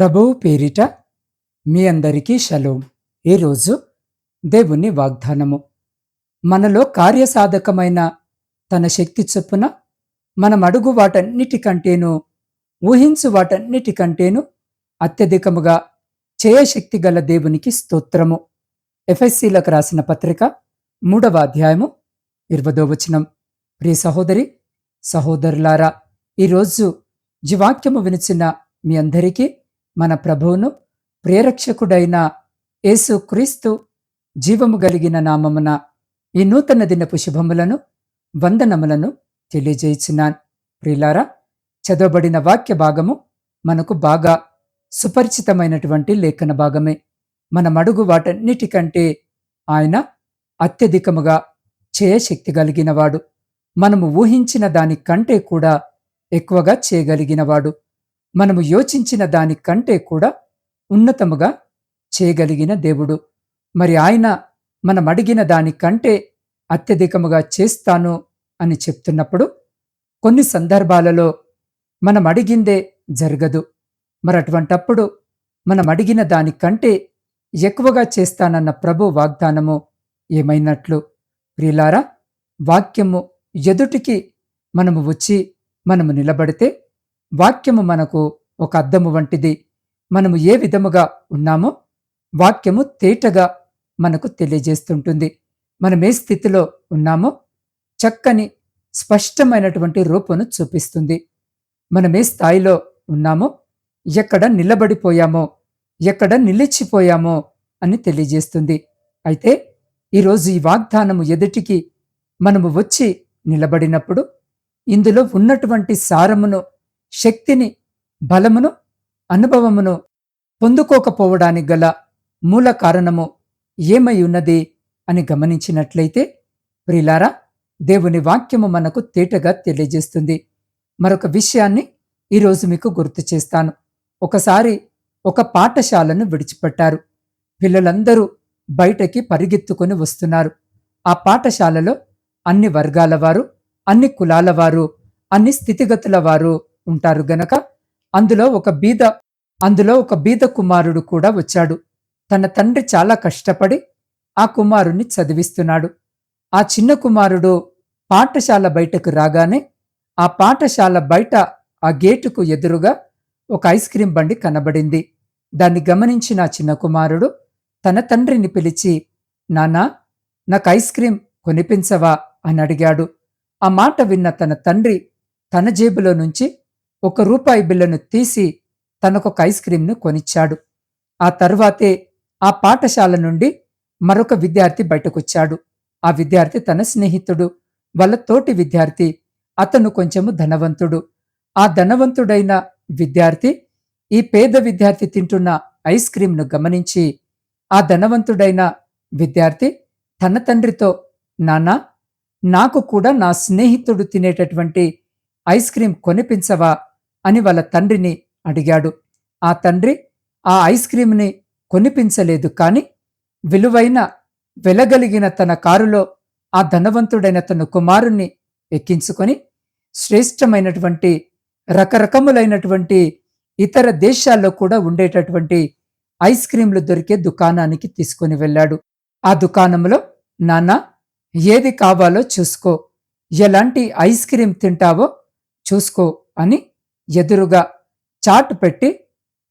ప్రభువు పేరిట మీ అందరికీ షలోం. ఈరోజు దేవుని వాగ్దానము. మనలో కార్యసాధకమైన తన శక్తి చొప్పున మనం అడుగు వాటన్నిటికంటేనూ ఊహించు వాటన్నిటికంటేనూ అత్యధికముగా చేయశక్తి గల దేవునికి స్తోత్రము. ఎఫ్ఎస్సీలకు రాసిన పత్రిక మూడవ అధ్యాయము ఇరవదో వచనం. ప్రియ సహోదరి సహోదరులారా ఈరోజు జీవాక్యము వినిచిన మీ అందరికీ మన ప్రభువును ప్రేరక్షకుడైన యేసు క్రీస్తు జీవము కలిగిన నామమున ఈ నూతన దినపు శుభములను వందనములను తెలియజేయుచున్నాను. ప్రియులారా చదవబడిన వాక్య భాగము మనకు బాగా సుపరిచితమైనటువంటి లేఖన భాగమే. మన మడుగు వాటన్నిటికంటే ఆయన అత్యధికముగా చేయశక్తి కలిగినవాడు. మనము ఊహించిన దానికంటే కూడా ఎక్కువగా చేయగలిగినవాడు. మనము యోచించిన దానికంటే కూడా ఉన్నతముగా చేయగలిగిన దేవుడు. మరి ఆయన మనం అడిగిన దానికంటే అత్యధికముగా చేస్తాను అని చెప్తున్నప్పుడు కొన్ని సందర్భాలలో మనం అడిగిందే జరగదు. మరి అటువంటప్పుడు మనం అడిగిన దానికంటే ఎక్కువగా చేస్తానన్న ప్రభు వాగ్దానము ఏమైనట్లు? ప్రియులారా వాక్యము ఎదుటికి మనము వచ్చి మనము నిలబడితే వాక్యము మనకు ఒక అద్దము వంటిది. మనము ఏ విధముగా ఉన్నామో వాక్యము తేటగా మనకు తెలియజేస్తుంటుంది. మనం ఏ స్థితిలో ఉన్నామో చక్కని స్పష్టమైనటువంటి రూపును చూపిస్తుంది. మనం ఏ స్థాయిలో ఉన్నామో ఎక్కడ నిలబడిపోయామో ఎక్కడ నిలిచిపోయామో అని తెలియజేస్తుంది. అయితే ఈరోజు ఈ వాగ్దానము ఎదుటికి మనము వచ్చి నిలబడినప్పుడు ఇందులో ఉన్నటువంటి సారమును శక్తిని బలమును అనుభవమును పొందుకోకపోవడానికి గల మూల కారణము ఏమై ఉన్నది అని గమనించినట్లయితే ప్రిలారా దేవుని వాక్యము మనకు తేటగా తెలియజేస్తుంది. మరొక విషయాన్ని ఈరోజు మీకు గుర్తు చేస్తాను. ఒకసారి ఒక పాఠశాలను విడిచిపెట్టారు. పిల్లలందరూ బయటకి పరిగెత్తుకొని వస్తున్నారు. ఆ పాఠశాలలో అన్ని వర్గాల వారు అన్ని కులాల వారు అన్ని స్థితిగతుల వారు ఉంటారు గనక అందులో ఒక బీద అందులో ఒక బీద కుమారుడు కూడా వచ్చాడు. తన తండ్రి చాలా కష్టపడి ఆ కుమారుణ్ణి చదివిస్తున్నాడు. ఆ చిన్న కుమారుడు పాఠశాల బయటకు రాగానే ఆ పాఠశాల బయట ఆ గేటుకు ఎదురుగా ఒక ఐస్ క్రీం బండి కనబడింది. దాన్ని గమనించిన చిన్న కుమారుడు తన తండ్రిని పిలిచి నానా నాకు ఐస్ క్రీం కొనిపించవా? అని అడిగాడు. ఆ మాట విన్న తన తండ్రి తన జేబులో నుంచి ఒక రూపాయి బిల్లను తీసి తనకొక ఐస్ క్రీంను కొనిచ్చాడు. ఆ తర్వాతే ఆ పాఠశాల నుండి మరొక విద్యార్థి బయటకొచ్చాడు. ఆ విద్యార్థి తన స్నేహితుడు. వాళ్ళ తోటి విద్యార్థి. అతను కొంచెము ధనవంతుడు. ఆ ధనవంతుడైన విద్యార్థి ఈ పేద విద్యార్థి తింటున్న ఐస్ క్రీంను గమనించి ఆ ధనవంతుడైన విద్యార్థి తన తండ్రితో నానా నాకు కూడా నా స్నేహితుడు తినేటటువంటి ఐస్ క్రీం కొనిపించవా? అని వాళ్ళ తండ్రిని అడిగాడు. ఆ తండ్రి ఆ ఐస్ క్రీమ్ని కొనిపించలేదు కాని విలువైన వెలగలిగిన తన కారులో ఆ ధనవంతుడైన తన కుమారుణ్ణి ఎక్కించుకొని శ్రేష్టమైనటువంటి రకరకములైనటువంటి ఇతర దేశాల్లో కూడా ఉండేటటువంటి ఐస్ క్రీంలు దొరికే దుకాణానికి తీసుకుని వెళ్ళాడు. ఆ దుకాణంలో నాన్న ఏది కావాలో చూసుకో. ఎలాంటి ఐస్ క్రీం తింటావో చూసుకో అని ఎదురుగా చాట్ పెట్టి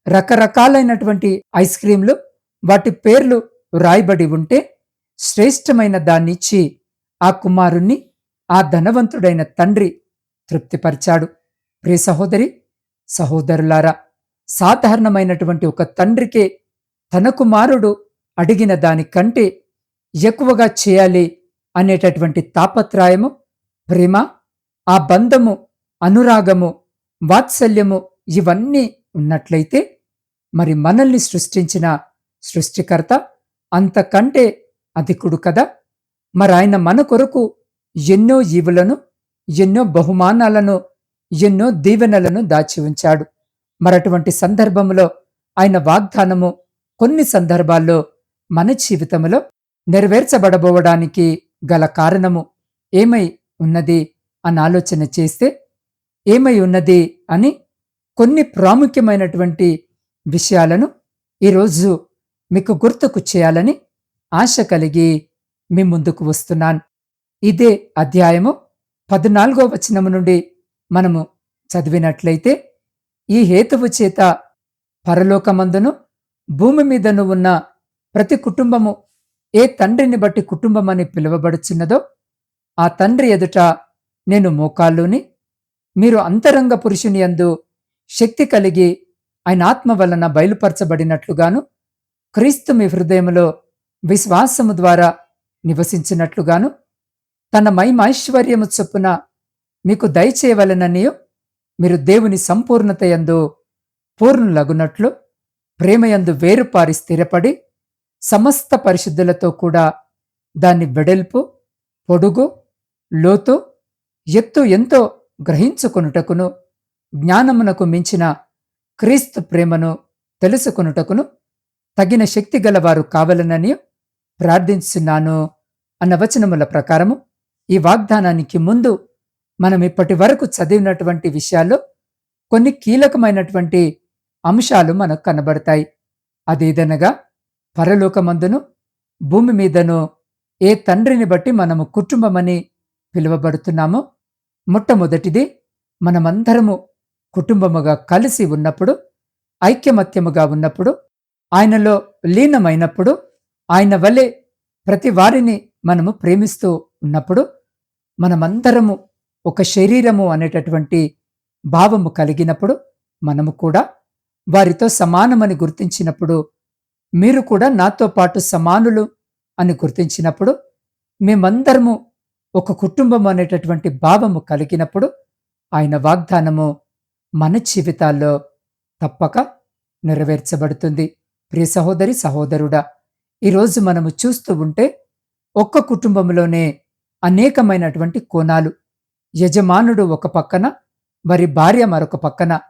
రకరకాలైనటువంటి ఐస్ క్రీంలు వాటి పేర్లు రాయబడి ఉంటే శ్రేష్టమైన దాన్నిచ్చి ఆ కుమారుణ్ణి ఆ ధనవంతుడైన తండ్రి తృప్తిపరిచాడు. ప్రియ సహోదరి సహోదరులారా సాధారణమైనటువంటి ఒక తండ్రికే తన కుమారుడు అడిగిన దానికంటే ఎక్కువగా చేయాలి అనేటటువంటి తాపత్రాయము ప్రేమ ఆ బంధము అనురాగము వాత్సల్యము ఇవన్నీ ఉన్నట్లయితే మరి మనల్ని సృష్టించిన సృష్టికర్త అంతకంటే అధికుడు కదా? మరి ఆయన మన కొరకు ఎన్నో ఈవులను ఎన్నో బహుమానాలను ఎన్నో దీవెనలను దాచి ఉంచాడు. మరటువంటి సందర్భంలో ఆయన వాగ్దానము కొన్ని సందర్భాల్లో మన జీవితంలో నెరవేర్చబడబోవడానికి గల కారణము ఏమై ఉన్నది అని ఆలోచన చేస్తే ఏమై ఉన్నది అని కొన్ని ప్రాముఖ్యమైనటువంటి విషయాలను ఈరోజు మీకు గుర్తుకు చేయాలని ఆశ కలిగి మీ ముందుకు వస్తున్నాను. ఇదే అధ్యాయము పద్నాలుగో వచనము నుండి మనము చదివినట్లయితే ఈ హేతువు చేత పరలోకమందును భూమి మీదను ఉన్న ప్రతి కుటుంబము ఏ తండ్రిని బట్టి కుటుంబమని పిలువబడుచున్నదో ఆ తండ్రి ఎదుట నేను మోకాళ్ళుని మీరు అంతరంగ పురుషుని యందు శక్తి కలిగి ఆయన ఆత్మ వలన బయలుపరచబడినట్లుగాను క్రీస్తు మీ హృదయములో విశ్వాసము ద్వారా నివసించినట్లుగాను తన మహిమైశ్వర్యము చొప్పున మీకు దయచేయవలననియో మీరు దేవుని సంపూర్ణత యందు పూర్ణులగునట్లు ప్రేమయందు వేరుపారి స్థిరపడి సమస్త పరిశుద్ధులతో కూడా దాన్ని వెడల్పు పొడుగు లోతు ఎత్తు ఎంతో గ్రహించుకొనుటకును జ్ఞానమునకు మించిన క్రీస్తు ప్రేమను తెలుసుకొనుటకును తగిన శక్తి గలవారు కావలనని ప్రార్థించున్నాను అన్న వచనముల ప్రకారము ఈ వాగ్దానానికి ముందు మనం ఇప్పటి వరకు చదివినటువంటి విషయాల్లో కొన్ని కీలకమైనటువంటి అంశాలు మనకు కనబడతాయి. అదేదనగా పరలోకమందును భూమి మీదను ఏ తండ్రిని బట్టి మనము కుటుంబమని పిలువబడుతున్నామో మొట్టమొదటిది మనమందరము కుటుంబముగా కలిసి ఉన్నప్పుడు ఐక్యమత్యముగా ఉన్నప్పుడు ఆయనలో లీనమైనప్పుడు ఆయన వలె ప్రతి వారిని మనము ప్రేమిస్తూ ఉన్నప్పుడు మనమందరము ఒక శరీరము అనేటటువంటి భావము కలిగినప్పుడు మనము కూడా వారితో సమానమని గుర్తించినప్పుడు మీరు కూడా నాతో పాటు సమానులు అని గుర్తించినప్పుడు మేమందరము ఒక కుటుంబం అనేటటువంటి భావము కలిగినప్పుడు ఆయన వాగ్దానము మన జీవితాల్లో తప్పక నెరవేర్చబడుతుంది. ప్రియ సహోదరి సహోదరుడా ఈరోజు మనము చూస్తూ ఉంటే ఒక్క కుటుంబంలోనే అనేకమైనటువంటి కోణాలు. యజమానుడు ఒక పక్కన మరి భార్య మరొక పక్కన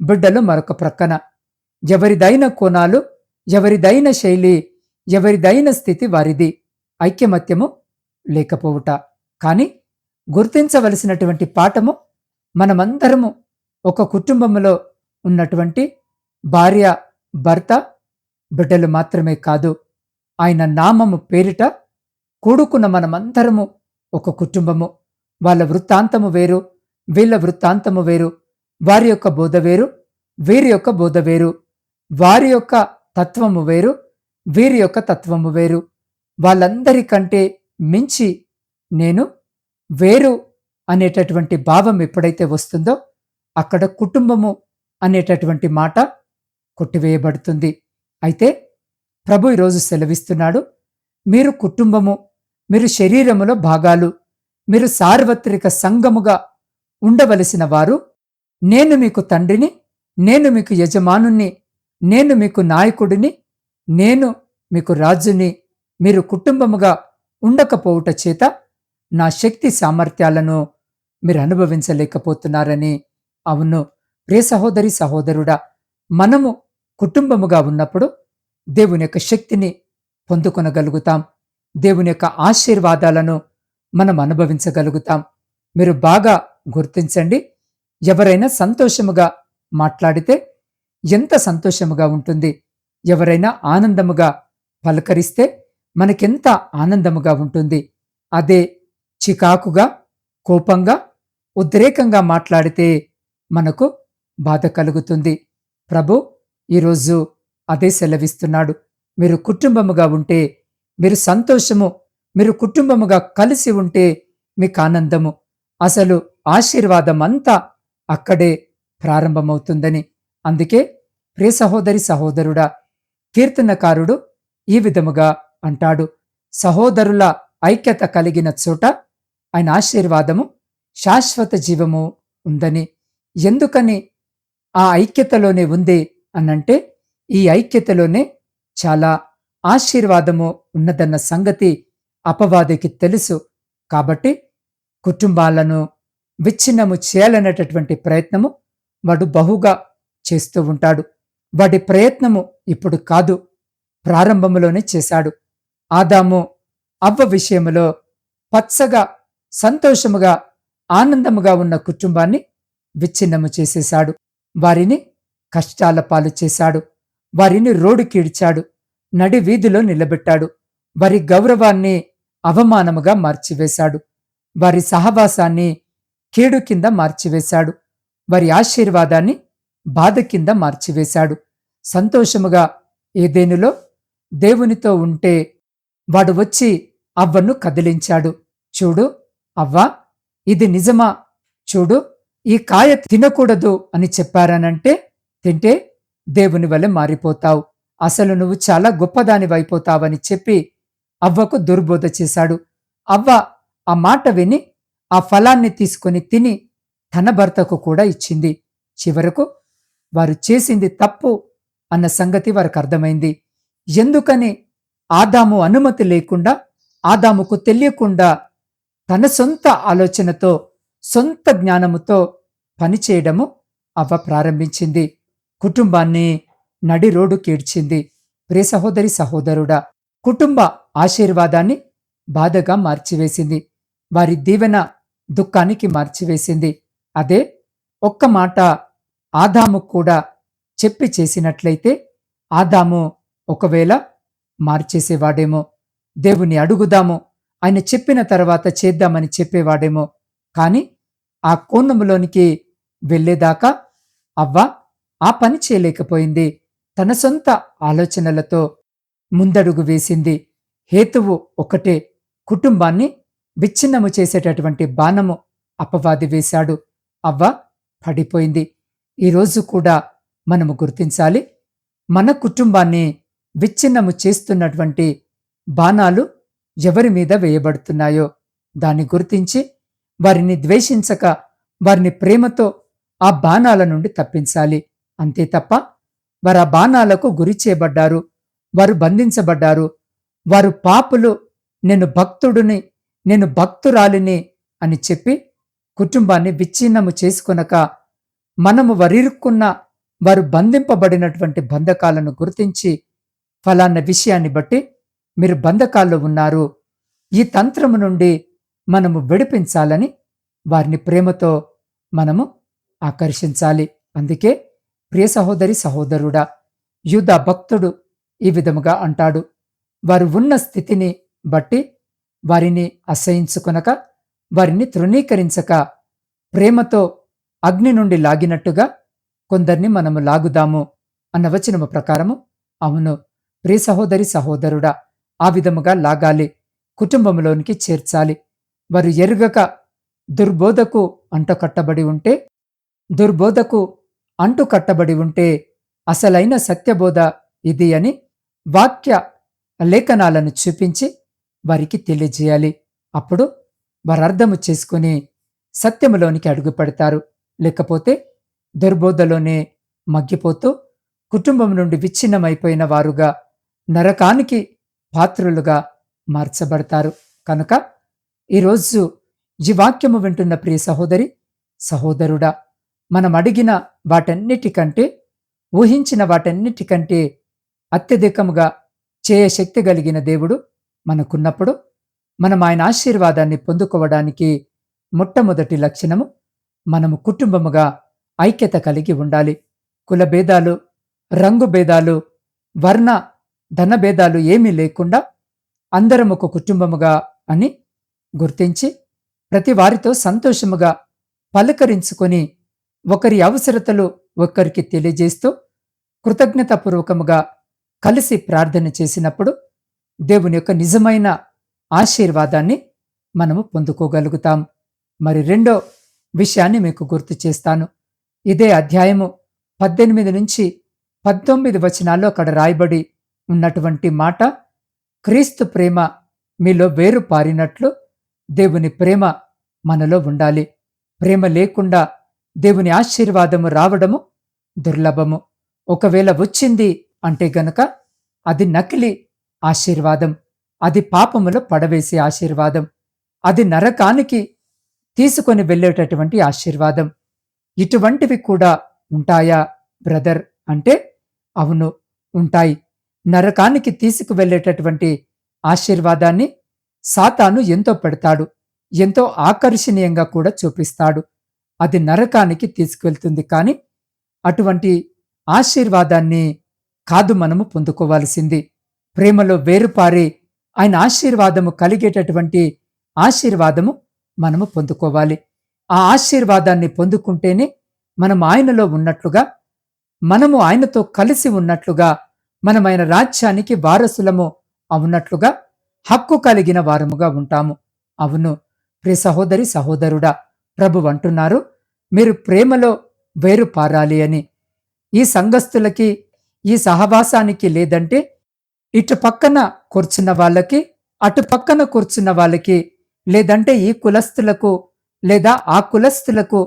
బిడ్డలు మరొక ప్రక్కన. ఎవరిదైన కోణాలు ఎవరిదైన శైలి ఎవరిదైన స్థితి వారిది. ఐక్యమత్యము లేకపోవుట. కానీ గుర్తించవలసినటువంటి పాఠము మనమందరము ఒక కుటుంబంలో ఉన్నటువంటి భార్య భర్త బిడ్డలు మాత్రమే కాదు. ఆయన నామము పేరిట కూడుకున్న మనమందరము ఒక కుటుంబము. వాళ్ళ వృత్తాంతము వేరు వీళ్ళ వృత్తాంతము వేరు వారి యొక్క బోధ వేరు వీరి యొక్క బోధ వేరు వారి యొక్క తత్వము వేరు వీరి యొక్క తత్వము వేరు. వాళ్ళందరికంటే మించి నేను వేరు అనేటటువంటి భావం ఎప్పుడైతే వస్తుందో అక్కడ కుటుంబము అనేటటువంటి మాట కొట్టివేయబడుతుంది. అయితే ప్రభు ఈరోజు సెలవిస్తున్నాడు మీరు కుటుంబము మీరు శరీరములో భాగాలు మీరు సార్వత్రిక సంఘముగా ఉండవలసిన వారు నేను మీకు తండ్రిని నేను మీకు యజమానుణ్ణి నేను మీకు నాయకుడిని నేను మీకు రాజుని మీరు కుటుంబముగా ఉండకపోవుట చేత నా శక్తి సామర్థ్యాలను మీరు అనుభవించలేకపోతున్నారని. అవును ప్రియ సహోదరి సహోదరుడా మనము కుటుంబముగా ఉన్నప్పుడు దేవుని యొక్క శక్తిని పొందుకొనగలుగుతాం. దేవుని యొక్క ఆశీర్వాదాలను మనం అనుభవించగలుగుతాం. మీరు బాగా గుర్తించండి. ఎవరైనా సంతోషముగా మాట్లాడితే ఎంత సంతోషముగా ఉంటుంది. ఎవరైనా ఆనందముగా పలకరిస్తే మనకెంత ఆనందముగా ఉంటుంది. అదే చికాకుగా కోపంగా ఉద్రేకంగా మాట్లాడితే మనకు బాధ కలుగుతుంది. ప్రభు ఈరోజు అదే సెలవిస్తున్నాడు. మీరు కుటుంబముగా ఉంటే మీరు సంతోషము మీరు కుటుంబముగా కలిసి ఉంటే మీకు ఆనందము. అసలు ఆశీర్వాదం అంతా అక్కడే ప్రారంభమవుతుందని. అందుకే ప్రియ సహోదరి సహోదరుడా కీర్తనకారుడు ఈ విధముగా అంటాడు. సహోదరుల ఐక్యత కలిగిన చోట ఆయన ఆశీర్వాదము శాశ్వత జీవము ఉందని. ఎందుకని ఆ ఐక్యతలోనే ఉంది అనంటే ఈ ఐక్యతలోనే చాలా ఆశీర్వాదము ఉన్నదన్న సంగతి అపవాదికి తెలుసు. కాబట్టి కుటుంబాలను విచ్ఛిన్నము చేయాలనేటటువంటి ప్రయత్నము వాడు బహుగా చేస్తూ ఉంటాడు. వాడి ప్రయత్నము ఇప్పుడు కాదు ప్రారంభములోనే చేశాడు. ఆదాము అవ్వ విషయములో పచ్చగా సంతోషముగా ఆనందముగా ఉన్న కుటుంబాన్ని విచ్ఛిన్నము చేసేశాడు. వారిని కష్టాల పాలు చేశాడు. వారిని రోడ్డుకీడ్చాడు నడి వీధిలో నిలబెట్టాడు. వారి గౌరవాన్ని అవమానముగా మార్చివేశాడు. వారి సహవాసాన్ని కీడు కింద మార్చివేశాడు. వారి ఆశీర్వాదాన్ని బాధ కింద మార్చివేశాడు. సంతోషముగా ఏదేనులో దేవునితో ఉంటే వాడు వచ్చి అవ్వను కదిలించాడు. చూడు అవ్వా ఇది నిజమా? చూడు ఈ కాయ తినకూడదు అని చెప్పారనంటే తింటే దేవుని వలె మారిపోతావు. అసలు నువ్వు చాలా గొప్పదానివైపోతావని చెప్పి అవ్వకు దుర్బోధ చేశాడు. అవ్వ ఆ మాట విని ఆ ఫలాన్ని తీసుకొని తిని తన భర్తకు కూడా ఇచ్చింది. చివరకు వారు చేసింది తప్పు అన్న సంగతి వారికి అర్థమైంది. ఎందుకని ఆదాము అనుమతి లేకుండా ఆదాముకు తెలియకుండా తన సొంత ఆలోచనతో సొంత జ్ఞానముతో పనిచేయడము అవ్వ ప్రారంభించింది. కుటుంబాన్ని నడి రోడ్డు కీడ్చింది. ప్రే సహోదరి సహోదరుడా కుటుంబ ఆశీర్వాదాన్ని బాధగా మార్చివేసింది. వారి దీవెన దుఃఖానికి మార్చివేసింది. అదే ఒక్క మాట ఆదాము కూడా చెప్పి చేసినట్లయితే ఆదాము ఒకవేళ మార్చేసేవాడేమో. దేవుని అడుగుదాము. ఆయన చెప్పిన తర్వాత చేద్దామని చెప్పేవాడేమో. కాని ఆ కోణంలోనికి వెళ్ళేదాకా అవ్వ ఆ పని చేయలేకపోయింది. తన సొంత ఆలోచనలతో ముందడుగు వేసింది. హేతువు ఒకటే. కుటుంబాన్ని విచ్ఛిన్నము చేసేటటువంటి బాణము అపవాది వేశాడు. అవ్వ పడిపోయింది. ఈరోజు కూడా మనము గుర్తించాలి. మన కుటుంబాన్ని విచ్ఛిన్నము చేస్తున్నటువంటి బాణాలు ఎవరి మీద వేయబడుతున్నాయో? దాన్ని గుర్తించి వారిని ద్వేషించక వారిని ప్రేమతో ఆ బాణాల నుండి తప్పించాలి. అంతే తప్ప వారు ఆ బాణాలకు గురి చేయబడ్డారు వారు బంధించబడ్డారు. వారు పాపులు నేను భక్తుడిని నేను భక్తురాలిని అని చెప్పి కుటుంబాన్ని విచ్ఛిన్నము చేసుకొనక మనము వరిరుక్కున్న వారు బంధింపబడినటువంటి బంధకాలను గుర్తించి ఫలాన్న విషయాన్ని బట్టి మీరు బంధకాల్లో ఉన్నారు. ఈ తంత్రము నుండి మనము విడిపించాలని వారిని ప్రేమతో మనము ఆకర్షించాలి. అందుకే ప్రియ సహోదరి సహోదరుడా యూద భక్తుడు ఈ విధముగా అంటాడు. వారు ఉన్న స్థితిని బట్టి వారిని అసహించుకొనక వారిని తృణీకరించక ప్రేమతో అగ్ని నుండి లాగినట్టుగా కొందరిని మనము లాగుదాము అన్న వచనము ప్రకారము. అవును ప్రియ సహోదరి సహోదరుడా ఆ విధముగా లాగాలి కుటుంబంలోనికి చేర్చాలి. వారు ఎరుగక దుర్బోధకు అంటకట్టబడి ఉంటే దుర్బోధకు అంటు కట్టబడి ఉంటే అసలైన సత్యబోధ ఇది అని వాక్య లేఖనాలను చూపించి వారికి తెలియజేయాలి. అప్పుడు వారు అర్థము చేసుకుని సత్యములోనికి అడుగుపెడతారు. లేకపోతే దుర్బోధలోనే మగ్గిపోతూ కుటుంబం నుండి విచ్ఛిన్నమైపోయిన వారుగా నరకానికి పాత్రులుగా మార్చబడతారు. కనుక ఈరోజు ఈ వాక్యము వింటున్న ప్రియ సహోదరి సహోదరుడా మనం అడిగిన వాటన్నిటికంటే ఊహించిన వాటన్నిటికంటే అత్యధికముగా చేయశక్తి కలిగిన దేవుడు మనకున్నప్పుడు మనం ఆయన ఆశీర్వాదాన్ని పొందుకోవడానికి మొట్టమొదటి లక్షణము మనము కుటుంబముగా ఐక్యత కలిగి ఉండాలి. కుల భేదాలు రంగు భేదాలు వర్ణ ధన భేదాలు ఏమీ లేకుండా అందరం ఒక కుటుంబముగా అని గుర్తించి ప్రతి వారితో సంతోషముగా పలకరించుకొని ఒకరి అవసరతలు ఒకరికి తెలియజేస్తూ కృతజ్ఞతాపూర్వకముగా కలిసి ప్రార్థన చేసినప్పుడు దేవుని యొక్క నిజమైన ఆశీర్వాదాన్ని మనము పొందుకోగలుగుతాం. మరి రెండో విషయాన్ని మీకు గుర్తు చేస్తాను. ఇదే అధ్యాయము పద్దెనిమిది నుంచి పద్దొమ్మిది వచనాల్లో అక్కడ రాయబడి ఉన్నటువంటి మాట క్రీస్తు ప్రేమ మీలో వేరు పారినట్లు దేవుని ప్రేమ మనలో ఉండాలి. ప్రేమ లేకుండా దేవుని ఆశీర్వాదము రావడము దుర్లభము. ఒకవేళ వచ్చింది అంటే గనక అది నకిలీ ఆశీర్వాదం అది పాపములో పడవేసే ఆశీర్వాదం అది నరకానికి తీసుకొని వెళ్ళేటటువంటి ఆశీర్వాదం. ఇటువంటివి కూడా ఉంటాయా బ్రదర్? అంటే అవును ఉంటాయి. నరకానికి తీసుకువెళ్ళేటటువంటి ఆశీర్వాదాన్ని సాతాను ఎంతో పెడతాడు ఎంతో ఆకర్షణీయంగా కూడా చూపిస్తాడు. అది నరకానికి తీసుకువెళ్తుంది కానీ అటువంటి ఆశీర్వాదాన్ని కాదు మనము పొందుకోవాల్సింది. ప్రేమలో వేరుపారి ఆయన ఆశీర్వాదము కలిగేటటువంటి ఆశీర్వాదము మనము పొందుకోవాలి. ఆ ఆశీర్వాదాన్ని పొందుకుంటేనే మనం ఆయనలో ఉన్నట్లుగా మనము ఆయనతో కలిసి ఉన్నట్లుగా మనమైన రాజ్యానికి వారసులము అవునట్లుగా హక్కు కలిగిన వారముగా ఉంటాము. అవును ప్రియ సహోదరి సహోదరుడా ప్రభు అంటున్నారు మీరు ప్రేమలో వేరు పారాలి అని. ఈ సంఘస్థులకి ఈ సహవాసానికి లేదంటే ఇటు పక్కన కూర్చున్న వాళ్ళకి అటు పక్కన కూర్చున్న వాళ్ళకి లేదంటే ఈ కులస్తులకు లేదా ఆ కులస్తులకు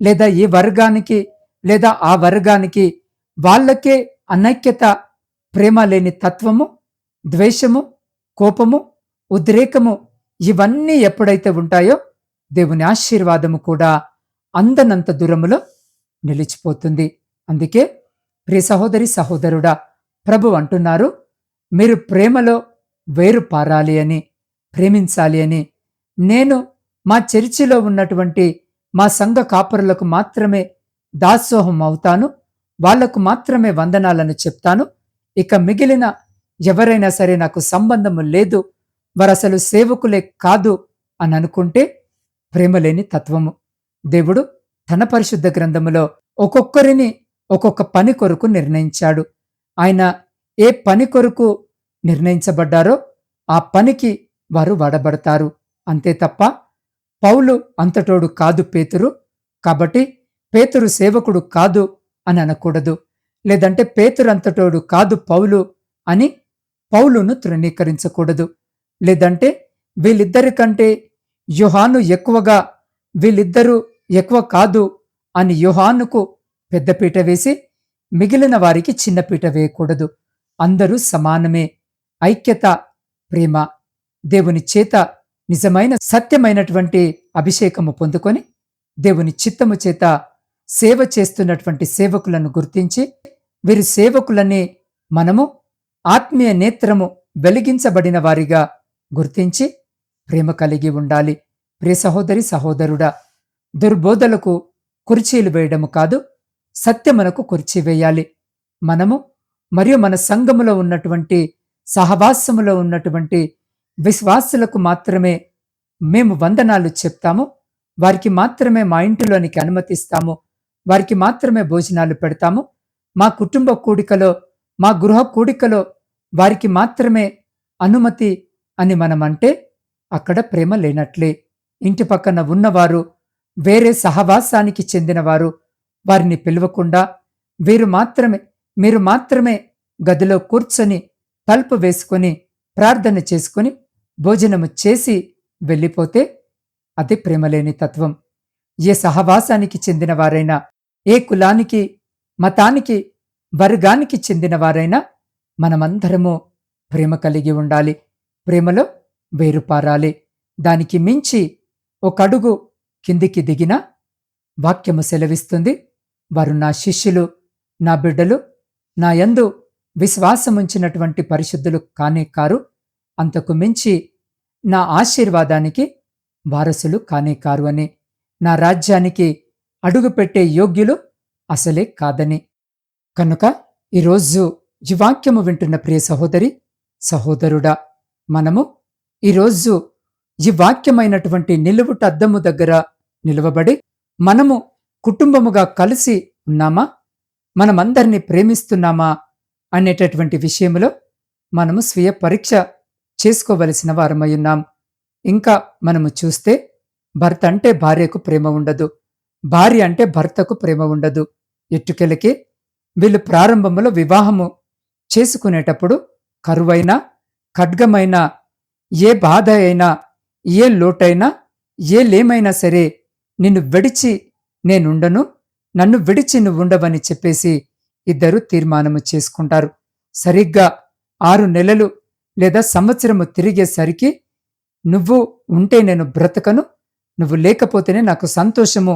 లేదా ఈ వర్గానికి లేదా ఆ వర్గానికి వాళ్ళకే అనైక్యత ప్రేమ లేని తత్వము ద్వేషము కోపము ఉద్రేకము ఇవన్నీ ఎప్పుడైతే ఉంటాయో దేవుని ఆశీర్వాదము కూడా అందనంత దూరములో నిలిచిపోతుంది. అందుకే ప్రియ సహోదరి సహోదరుడా ప్రభు అంటున్నారు మీరు ప్రేమలో వేరు పారాలి అని ప్రేమించాలి అని. నేను మా చర్చిలో ఉన్నటువంటి మా సంఘ కాపరులకు మాత్రమే దాసోహం అవుతాను వాళ్ళకు మాత్రమే వందనాలను చెప్తాను ఇక మిగిలిన ఎవరైనా సరే నాకు సంబంధము లేదు వారు అసలు సేవకులే కాదు అని అనుకుంటే ప్రేమలేని తత్వము. దేవుడు తన పరిశుద్ధ గ్రంథములో ఒక్కొక్కరిని ఒక్కొక్క పని కొరకు నిర్ణయించాడు. ఆయన ఏ పని కొరకు నిర్ణయించబడ్డారో ఆ పనికి వారు వాడబడతారు. అంతే తప్ప పౌలు అంతటోడు కాదు పేతురు కాబట్టి పేతురు సేవకుడు కాదు అని అనకూడదు. లేదంటే పేతురంతటోడు కాదు పౌలు అని పౌలును తృణీకరించకూడదు. లేదంటే వీళ్ళిద్దరి కంటే యుహాను ఎక్కువగా వీళ్ళిద్దరూ ఎక్కువ కాదు అని యుహానుకు పెద్దపీట వేసి మిగిలిన వారికి చిన్నపీట వేయకూడదు. అందరూ సమానమే. ఐక్యత ప్రేమ దేవుని చేత నిజమైన సత్యమైనటువంటి అభిషేకము పొందుకొని దేవుని చిత్తము చేత సేవ చేస్తున్నటువంటి సేవకులను గుర్తించి వీరి సేవకులని మనము ఆత్మీయ నేత్రము వెలిగించబడిన వారిగా గుర్తించి ప్రేమ కలిగి ఉండాలి. ప్రియ సహోదరి సహోదరుడా దుర్బోధలకు కుర్చీలు వేయడము కాదు సత్యమునకు కుర్చీ వేయాలి. మనము మరియు మన సంఘములో ఉన్నటువంటి సహవాసములో ఉన్నటువంటి విశ్వాసులకు మాత్రమే మేము వందనాలు చెప్తాము. వారికి మాత్రమే మా ఇంటిలోనికి అనుమతిస్తాము. వారికి మాత్రమే భోజనాలు పెడతాము. మా కుటుంబ కూడికలో మా గృహ కూడికలో వారికి మాత్రమే అనుమతి అని మనమంటే అక్కడ ప్రేమ లేనట్లే. ఇంటి పక్కన ఉన్నవారు వేరే సహవాసానికి చెందినవారు వారిని పిలవకుండా వీరు మాత్రమే మీరు మాత్రమే గదిలో కూర్చొని తలుపు వేసుకొని ప్రార్థన చేసుకుని భోజనము చేసి వెళ్ళిపోతే అది ప్రేమలేని తత్వం. ఏ సహవాసానికి చెందినవారైనా ఏ కులానికి మతానికి వర్గానికి చెందినవారైనా మనమందరము ప్రేమ కలిగి ఉండాలి. ప్రేమలో వేరుపారాలి. దానికి మించి ఒక అడుగు కిందికి దిగిన వాక్యము సెలవిస్తుంది. వారు నా శిష్యులు నా బిడ్డలు నా యందు విశ్వాసముంచినటువంటి పరిశుద్ధులు కానే కారు. అంతకు మించి నా ఆశీర్వాదానికి వారసులు కానే కారు అని నా రాజ్యానికి అడుగుపెట్టే యోగ్యులు అసలే కాదని. కనుక ఈరోజు ఈ వాక్యము వింటున్న ప్రియ సహోదరి సహోదరుడా మనము ఈరోజు ఈ వాక్యమైనటువంటి నిలువుట అద్దము దగ్గర నిలువబడి మనము కుటుంబముగా కలిసి ఉన్నామా? మనమందరినీ ప్రేమిస్తున్నామా? అనేటటువంటి విషయంలో మనము స్వీయ పరీక్ష చేసుకోవలసిన వారమై ఉన్నాం. ఇంకా మనము చూస్తే భర్త అంటే భార్యకు ప్రేమ ఉండదు. భార్య అంటే భర్తకు ప్రేమ ఉండదు. ఎట్టుకెలకి వీళ్ళు ప్రారంభంలో వివాహము చేసుకునేటప్పుడు కరువైనా ఖడ్గమైనా ఏ బాధ అయినా ఏ లోటైనా ఏ లేమైనా సరే నిన్ను విడిచి నేనుండను నన్ను విడిచి నువ్వు ఉండవని చెప్పేసి ఇద్దరు తీర్మానము చేసుకుంటారు. సరిగ్గా ఆరు నెలలు లేదా సంవత్సరము తిరిగేసరికి నువ్వు ఉంటే నేను బ్రతకను నువ్వు లేకపోతేనే నాకు సంతోషము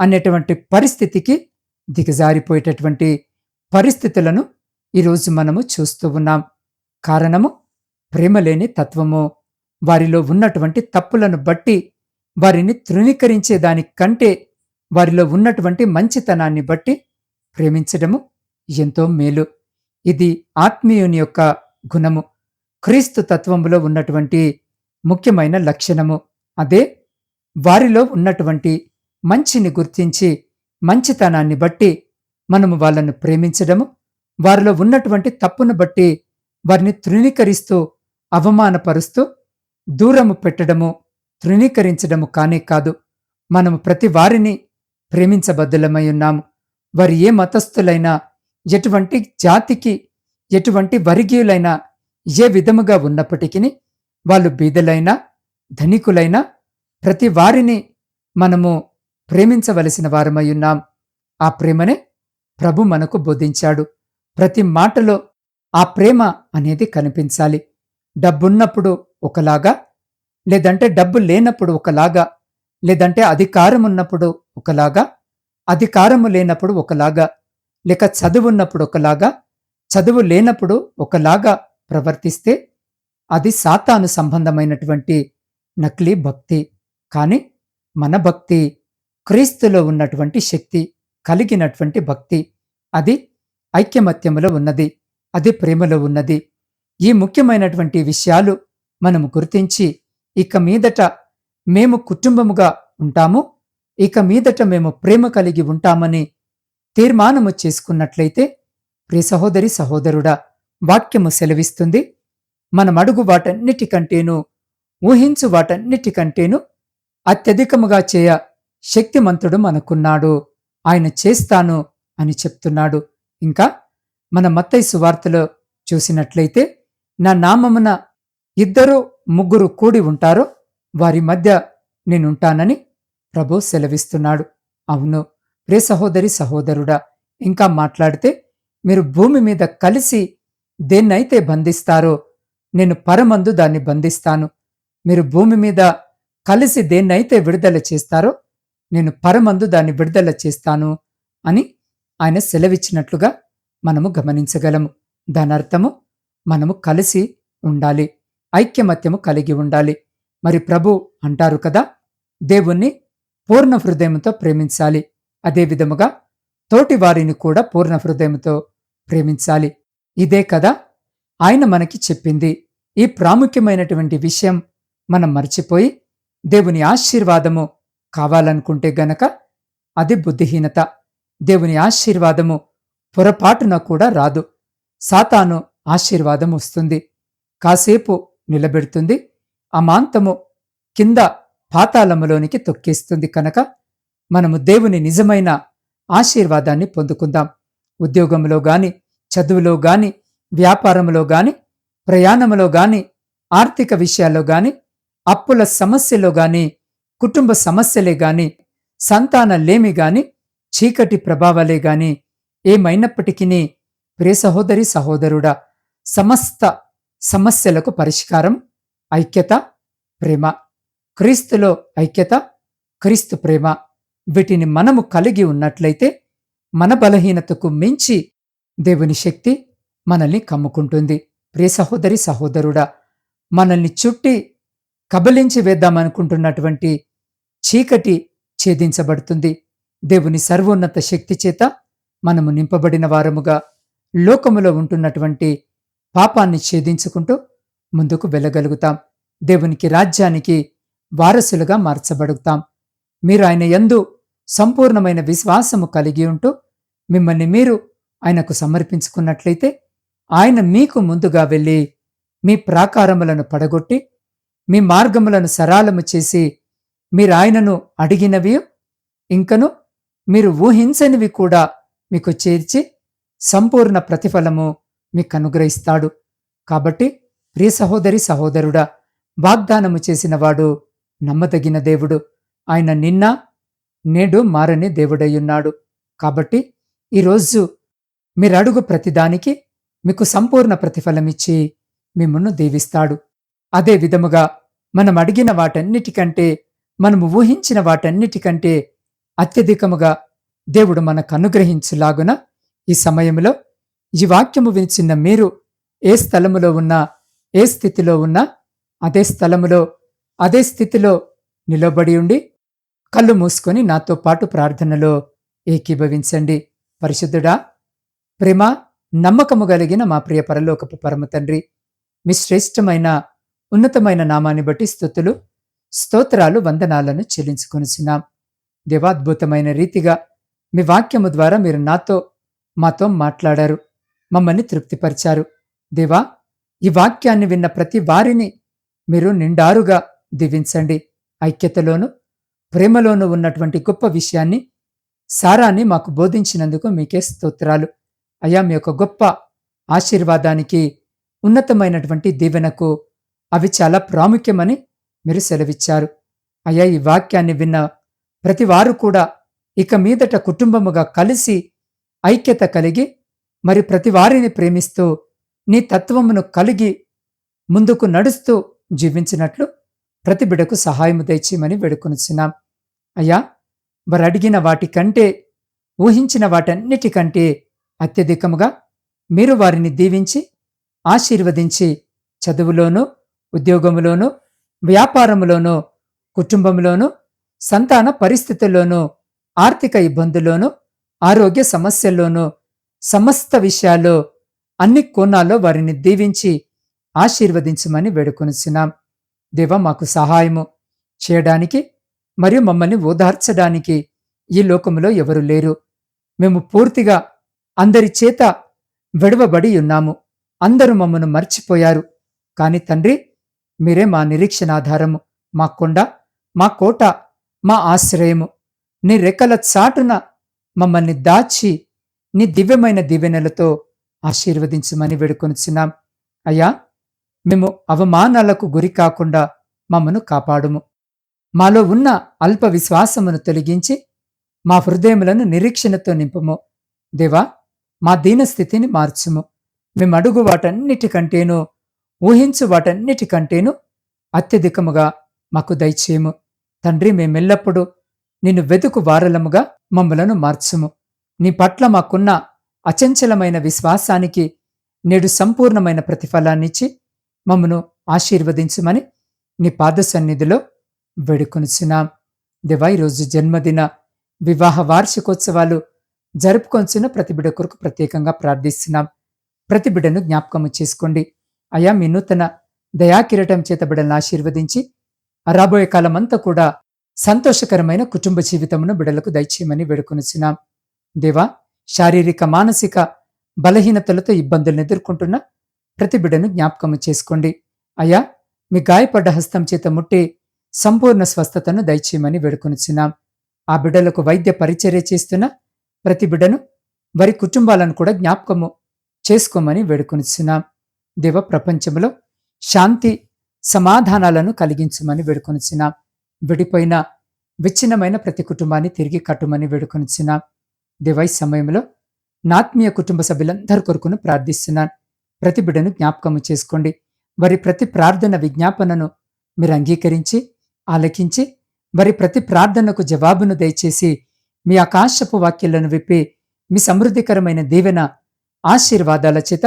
అనేటువంటి పరిస్థితికి దిగజారిపోయేటటువంటి పరిస్థితులను ఈరోజు మనము చూస్తూ ఉన్నాం. కారణము ప్రేమలేని తత్వము. వారిలో ఉన్నటువంటి తప్పులను బట్టి వారిని తృణీకరించే దానికంటే వారిలో ఉన్నటువంటి మంచితనాన్ని బట్టి ప్రేమించడము ఎంతో మేలు. ఇది ఆత్మీయుని యొక్క గుణము. క్రీస్తు తత్వములో ఉన్నటువంటి ముఖ్యమైన లక్షణము. అదే వారిలో ఉన్నటువంటి మంచిని గుర్తించి మంచితనాన్ని బట్టి మనము వాళ్ళను ప్రేమించడము వారిలో ఉన్నటువంటి తప్పును బట్టి వారిని తృణీకరిస్తూ అవమానపరుస్తూ దూరము పెట్టడము తృణీకరించడము కానే కాదు. మనము ప్రతి వారిని ప్రేమించబద్దులమై ఉన్నాము. వారు ఏ మతస్థులైనా ఎటువంటి జాతికి ఎటువంటి వర్గీయులైనా ఏ విధముగా ఉన్నప్పటికీ వాళ్ళు బీదలైనా ధనికులైనా ప్రతి వారిని మనము ప్రేమించవలసిన వారమై ఉన్నాం. ఆ ప్రేమనే ప్రభు మనకు బోధించాడు. ప్రతి మాటలో ఆ ప్రేమ అనేది కనిపించాలి. డబ్బున్నప్పుడు ఒకలాగా లేదంటే డబ్బు లేనప్పుడు ఒకలాగా లేదంటే అధికారం ఉన్నప్పుడు ఒకలాగా అధికారము లేనప్పుడు ఒకలాగా లేక చదువున్నప్పుడు ఒకలాగా చదువు లేనప్పుడు ఒకలాగా ప్రవర్తిస్తే అది సాతాను సంబంధమైనటువంటి నకిలీ భక్తి. కాని మన భక్తి క్రీస్తులో ఉన్నటువంటి శక్తి కలిగినటువంటి భక్తి అది ఐక్యమత్యములో ఉన్నది అది ప్రేమలో ఉన్నది. ఈ ముఖ్యమైనటువంటి విషయాలు మనము గుర్తించి ఇక మీదట మేము కుటుంబముగా ఉంటాము ఇక మీదట మేము ప్రేమ కలిగి ఉంటామని తీర్మానము చేసుకున్నట్లయితే ప్రియ సహోదరి సహోదరుడా వాక్యము సెలవిస్తుంది. మనం అడుగు వాటన్నిటికంటేను ఊహించు వాటన్నిటికంటేను అత్యధికముగా చేయ శక్తిమంతుడు మనకున్నాడు. ఆయన చేస్తాను అని చెప్తున్నాడు. ఇంకా మన మత్తయి సువార్తలో చూసినట్లయితే నా నామమున ఇద్దరు ముగ్గురు కూడి ఉంటారో వారి మధ్య నేనుంటానని ప్రభు సెలవిస్తున్నాడు. అవును ప్రే సహోదరి సహోదరుడా ఇంకా మాట్లాడితే మీరు భూమి మీద కలిసి దేన్నైతే బంధిస్తారో నేను పరమందు దాన్ని బంధిస్తాను. మీరు భూమి మీద కలిసి దేన్నైతే విడుదల చేస్తారో నేను పరమందు దాన్ని విడుదల చేస్తాను అని ఆయన సెలవిచ్చినట్లుగా మనము గమనించగలము. దానర్థము మనము కలిసి ఉండాలి. ఐక్యమత్యము కలిగి ఉండాలి. మరి ప్రభు అంటారు కదా దేవుణ్ణి పూర్ణ హృదయంతో ప్రేమించాలి. అదే విధముగా తోటి వారిని కూడా పూర్ణ హృదయంతో ప్రేమించాలి. ఇదే కదా ఆయన మనకి చెప్పింది. ఈ ప్రాముఖ్యమైనటువంటి విషయం మనం మర్చిపోయి దేవుని ఆశీర్వాదము కావాలనుకుంటే గనక అది బుద్ధిహీనత. దేవుని ఆశీర్వాదము పొరపాటున కూడా రాదు. సాతాను ఆశీర్వాదం వస్తుంది. కాసేపు నిలబెడుతుంది. అమాంతము కింద పాతాళములోనికి తొక్కేస్తుంది కనుక మనము దేవుని నిజమైన ఆశీర్వాదాన్ని పొందుకుందాం. ఉద్యోగంలో గాని చదువులో గాని వ్యాపారంలో గాని ప్రయాణములో గాని ఆర్థిక విషయాల్లో గాని అప్పుల సమస్యలో గాని కుటుంబ సమస్యలే గాని సంతానలేమి గాని చీకటి ప్రభావాలే గాని ఏమైనప్పటికీ ప్రే సహోదరి సహోదరుడా సమస్త సమస్యలకు పరిష్కారం ఐక్యత ప్రేమ. క్రీస్తులో ఐక్యత క్రీస్తు ప్రేమ. వీటిని మనము కలిగి ఉన్నట్లయితే మన బలహీనతకు మించి దేవుని శక్తి మనల్ని కమ్ముకుంటుంది. ప్రియ సహోదరి సహోదరుడా మనల్ని చుట్టి కబలించి వేద్దామనుకుంటున్నటువంటి చీకటి ఛేదించబడుతుంది. దేవుని సర్వోన్నత శక్తి చేత మనము నింపబడిన వారముగా లోకములో ఉంటున్నటువంటి పాపాన్ని ఛేదించుకుంటూ ముందుకు వెళ్ళగలుగుతాం. దేవునికి రాజ్యానికి వారసులుగా మార్చబడుతాం. మీరు ఆయన యందు సంపూర్ణమైన విశ్వాసము కలిగి ఉంటూ మిమ్మల్ని మీరు ఆయనకు సమర్పించుకున్నట్లయితే ఆయన మీకు ముందుగా వెళ్ళి మీ ప్రాకారములను పడగొట్టి మీ మార్గములను సరాలము చేసి మీరాయనను అడిగినవి ఇంకను మీరు ఊహించనివి కూడా మీకు చేర్చి సంపూర్ణ ప్రతిఫలము మీకు అనుగ్రహిస్తాడు కాబట్టి ప్రియ సహోదరి సహోదరుడా వాగ్దానము చేసినవాడు నమ్మదగిన దేవుడు. ఆయన నిన్న నేడు మారని దేవుడయ్యున్నాడు. కాబట్టి ఈరోజు మీరడుగు ప్రతిదానికి మీకు సంపూర్ణ ప్రతిఫలమిచ్చి మిమ్మల్ని దీవిస్తాడు. అదే విధముగా మనం అడిగిన వాటన్నిటికంటే మనము ఊహించిన వాటన్నిటికంటే అత్యధికముగా దేవుడు మనకు అనుగ్రహించులాగున ఈ సమయంలో ఈ వాక్యము వినిచిన మీరు ఏ స్థలములో ఉన్నా ఏ స్థితిలో ఉన్నా అదే స్థలములో అదే స్థితిలో నిలబడి ఉండి కళ్ళు మూసుకొని నాతో పాటు ప్రార్థనలో ఏకీభవించండి. పరిశుద్ధుడా ప్రేమ నమ్మకము కలిగిన మా ప్రియ పరలోకపు పరమ తండ్రి మీ శ్రేష్టమైన ఉన్నతమైన నామాన్ని బట్టి స్థుతులు. స్తోత్రాలు వందనాలను చెల్లించుకొనిచున్నాం. దేవాద్భుతమైన రీతిగా మీ వాక్యము ద్వారా మీరు నాతో మాతో మాట్లాడారు. మమ్మల్ని తృప్తిపరిచారు. దేవా ఈ వాక్యాన్ని విన్న ప్రతి వారిని మీరు నిండారుగా దీవించండి. ఐక్యతలోను ప్రేమలోనూ ఉన్నటువంటి గొప్ప విషయాన్ని సారాన్ని మాకు బోధించినందుకు మీకే స్తోత్రాలు. అయా మీ యొక్క గొప్ప ఆశీర్వాదానికి ఉన్నతమైనటువంటి దీవెనకు అవి చాలా ప్రాముఖ్యమని మీరు సెలవిచ్చారు. అయ్యా ఈ వాక్యాన్ని విన్న ప్రతి వారు కూడా ఇక మీదట కుటుంబముగా కలిసి ఐక్యత కలిగి మరి ప్రతి వారిని ప్రేమిస్తూ నీ తత్వమును కలిగి ముందుకు నడుస్తూ జీవించినట్లు ప్రతి బిడకు సహాయము తెచ్చిమని వేడుకొనిచున్నాం. అయ్యా మరి అడిగిన వాటికంటే ఊహించిన వాటన్నిటికంటే అత్యధికముగా మీరు వారిని దీవించి ఆశీర్వదించి చదువులోనూ ఉద్యోగములోనూ వ్యాపారములోనూ కుటుంబంలోనూ సంతాన పరిస్థితుల్లోనూ ఆర్థిక ఇబ్బందుల్లోనూ ఆరోగ్య సమస్యల్లోనూ సమస్త విషయాల్లో అన్ని కోణాల్లో వారిని దీవించి ఆశీర్వదించమని వేడుకొనిచున్నాం. దేవ మాకు సహాయము చేయడానికి మరియు మమ్మల్ని ఓదార్చడానికి ఈ లోకములో ఎవరు లేరు. మేము పూర్తిగా అందరి చేత విడవబడి ఉన్నాము. అందరూ మమ్మను మర్చిపోయారు. కాని తండ్రి మీరే మా నిరీక్షణాధారము మా కొండ మా కోట మా ఆశ్రయము. నీ రెక్కల చాటున మమ్మల్ని దాచి నీ దివ్యమైన దివ్యనలతో ఆశీర్వదించమని వేడుకొనిచున్నాం. అయ్యా మేము అవమానాలకు గురి కాకుండా మమ్మను కాపాడుము. మాలో ఉన్న అల్ప విశ్వాసమును తొలగించి మా హృదయములను నిరీక్షణతో నింపుము. దేవా మా దీనస్థితిని మార్చుము. మేమడుగు వాటన్నిటికంటేనూ ఊహించు వాటన్నిటికంటేనూ అత్యధికముగా మాకు దయచేయము. తండ్రి మేమెల్లప్పుడూ నిన్ను వెతుకు వారలముగా మమ్మలను మార్చుము. నీ పట్ల మాకున్న అచంచలమైన విశ్వాసానికి నేడు సంపూర్ణమైన ప్రతిఫలాన్నిచ్చి మమ్మను ఆశీర్వదించుమని నీ పాద సన్నిధిలో వేడుకొనిచున్నాం. దేవా ఈరోజు జన్మదిన వివాహ వార్షికోత్సవాలు జరుపుకొంచున్న ప్రతి బిడ కొరకు ప్రత్యేకంగా ప్రార్థిస్తున్నాం. ప్రతి బిడను జ్ఞాపకము చేసుకోండి. అయా మీ నూతన దయాకిరటం చేత బిడలను ఆశీర్వదించి రాబోయే కాలమంతా కూడా సంతోషకరమైన కుటుంబ జీవితమును బిడలకు దయచేయమని వేడుకొనిచున్నాం. దేవా శారీరక మానసిక బలహీనతలతో ఇబ్బందులను ఎదుర్కొంటున్న ప్రతి బిడను జ్ఞాపకము చేసుకోండి. అయా మీ గాయపడ్డ హస్తం చేత ముట్టి సంపూర్ణ స్వస్థతను దయచేయమని వేడుకొనిచున్నాం. ఆ బిడ్డలకు వైద్య పరిచర్య చేస్తున్న ప్రతి బిడ్డను వారి కుటుంబాలను కూడా జ్ఞాపకము చేసుకోమని వేడుకొనిచున్నాం. దేవ ప్రపంచంలో శాంతి సమాధానాలను కలిగించమని వేడుకొనిచిన విడిపోయిన విచ్ఛిన్నమైన ప్రతి కుటుంబాన్ని తిరిగి కట్టుమని వేడుకొనిచున్నాం దేవై సమయంలో నాత్మీయ కుటుంబ సభ్యులందరి కొరకును ప్రార్థిస్తున్నాను ప్రతి బిడ్డను జ్ఞాపకము చేసుకోండి. వారి ప్రతి ప్రార్థన విజ్ఞాపనను మీరు అంగీకరించి ఆలకించి వారి ప్రతి ప్రార్థనకు జవాబును దయచేసి మీ ఆకాశపు వాక్యాలను విప్పి మీ సమృద్ధికరమైన దీవెన ఆశీర్వాదాల చేత